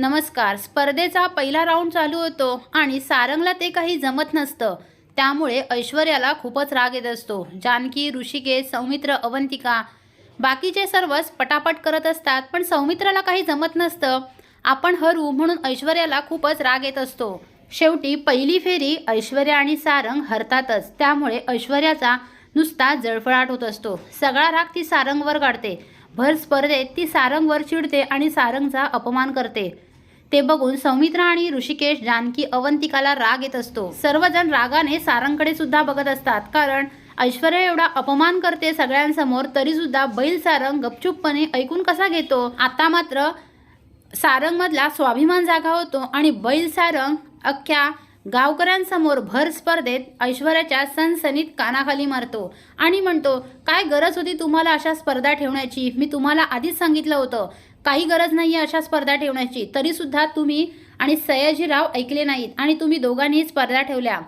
नमस्कार स्पर्धेचा पहिला राऊंड चालू होतो आणि सारंगला ते काही जमत नसतं. त्यामुळे ऐश्वर्याला खूपच राग येत असतो. जानकी ऋषिकेश सौमित्र अवंतिका बाकीचे सर्वच पटापट करत असतात पण सौमित्राला काही जमत नसतं. आपण हरू म्हणून ऐश्वर्याला खूपच राग येत असतो. शेवटी पहिली फेरी ऐश्वर्या आणि सारंग हरतातच. त्यामुळे ऐश्वर्याचा नुसता जळफळाट होत असतो. सगळा राग ती सारंगवर काढते भर स्पर्धेत ती सारंगवर चिडते आणि सारंगचा अपमान करते. ते बघून सौमित्र आणि ऋषिकेश जानकी अवंतिकाला राग येत असतो. सर्वजण रागाने सारंगकडे सुद्धा बघत असतात. कारण ऐश्वर्या एवढा अपमान करते सगळ्यांसमोर तरी सुद्धा बैल सारंग गपचूपपणे ऐकून कसा घेतो? आता मात्र सारंगमधला स्वाभिमान जागा होतो आणि बैल सारंग अख्ख्या गावकऱ्यांसमोर भर स्पर्धेत ऐश्वर्याच्या सनसनीत कानाखाली मारतो आणि म्हणतो काय गरज होती तुम्हाला अशा स्पर्धा ठेवण्याची? मी तुम्हाला आधीच सांगितलं होतं. काही गरज नाही आहे अशा स्पर्धा ठेवण्याची. तरीसुद्धा तुम्ही आणि सयाजीराव ऐकले नाहीत आणि तुम्ही दोघांनीही स्पर्धा ठेवल्या.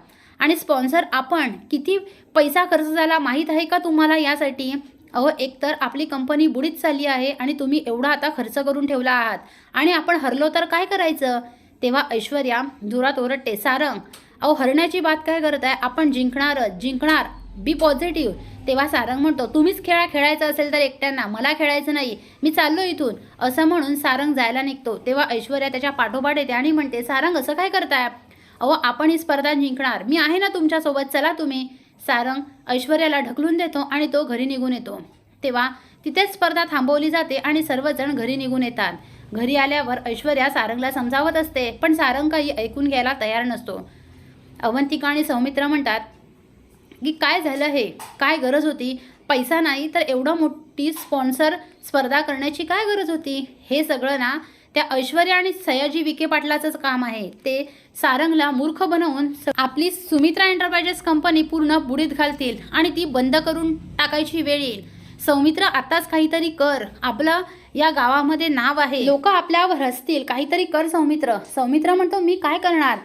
आणि स्पॉन्सर आपण किती पैसा खर्च झाला माहीत आहे का तुम्हाला यासाठी? अहो एकतर आपली कंपनी बुडीत चालली आहे आणि तुम्ही एवढा आता खर्च करून ठेवला आहात. आणि आपण हरलो तर काय करायचं? तेव्हा ऐश्वर्या जोरात ओरडते सारंग अहो हरण्याची बात काय करत आहे आपण जिंकणारच जिंकणार बी पॉझिटिव्ह तेव्हा सारंग म्हणतो तुम्हीच खेळा खेळायचा असेल तर एकट्यांना. मला खेळायचं नाही मी चाललो इथून. असं म्हणून सारंग जायला निघतो. तेव्हा ऐश्वर्या त्याच्या पाठोपाठ येते आणि म्हणते सारंग असं काय करताय अहो आपण ही स्पर्धा जिंकणार. मी आहे ना तुमच्यासोबत. चला तुम्ही. सारंग ऐश्वर्याला ढकलून देतो आणि तो घरी निघून येतो. तेव्हा तिथेच स्पर्धा थांबवली जाते आणि सर्वजण घरी निघून येतात. घरी आल्यावर ऐश्वर्या सारंगला समजावत असते पण सारंग काही ऐकून घ्यायला तयार नसतो. अवंतिका आणि सौमित्र म्हणतात की काय झालं हे? काय गरज होती? पैसा नाही तर एवढं मोठी स्पॉन्सर स्पर्धा करण्याची काय गरज होती? हे सगळं ना त्या ऐश्वर्या आणि सयाजी विखे पाटलाचंच काम आहे. ते सारंगला मूर्ख बनवून आपली सुमित्रा एंटरप्राइजेस कंपनी पूर्ण बुडीत घालतील आणि ती बंद करून टाकायची वेळ येईल. सौमित्र आताच काहीतरी कर. आपलं या गावामध्ये नाव आहे. लोक आपल्यावर हसतील. काहीतरी कर सौमित्र. सौमित्र म्हणतो मी काय करणार?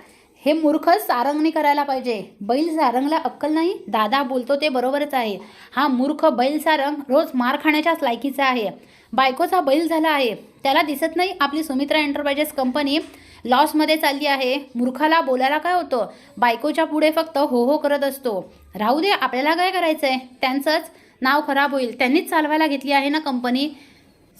हे मूर्ख सारंगने करायला पाहिजे. बैल सारंगला अक्कल नाही? दादा बोलतो ते बरोबरच आहे. हा मूर्ख बैल सारंग रोज मार खाण्याच्याच लायकीचा आहे. बायकोचा बैल झाला आहे. त्याला दिसत नाही आपली सुमित्रा एंटरप्राइजेस कंपनी लॉसमध्ये चालली आहे. मूर्खाला बोलायला काय होतं? बायकोच्या पुढे फक्त हो हो करत असतो. राहू दे आपल्याला काय करायचं आहे त्यांचंच नाव खराब होईल. त्यांनीच चालवायला घेतली आहे ना कंपनी?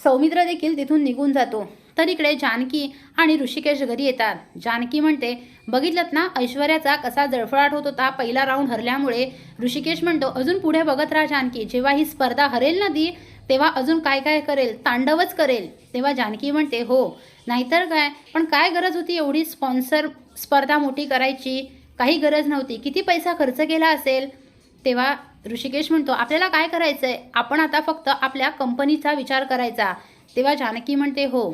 सौमित्र देखील तिथून निघून जातो. तर इकडे जानकी आणि ऋषिकेश घरी येतात. जानकी म्हणते बघितलं ना ऐश्वर्याचा कसा जळफळाट होत होता पहिला राऊंड हरल्यामुळे? ऋषिकेश म्हणतो अजून पुढे बघत राहा जानकी जेव्हा ही स्पर्धा हरेल ना ती तेव्हा अजून काय काय करेल? तांडवच करेल. तेव्हा जानकी म्हणते हो नाहीतर काय? पण काय गरज होती एवढी स्पॉन्सर स्पर्धा मोठी करायची? काही गरज नव्हती. किती पैसा खर्च केला असेल? तेव्हा ऋषिकेश म्हणतो आपल्याला काय करायचं आहे आपण आता फक्त आपल्या कंपनीचा विचार करायचा. तेव्हा जानकी म्हणते हो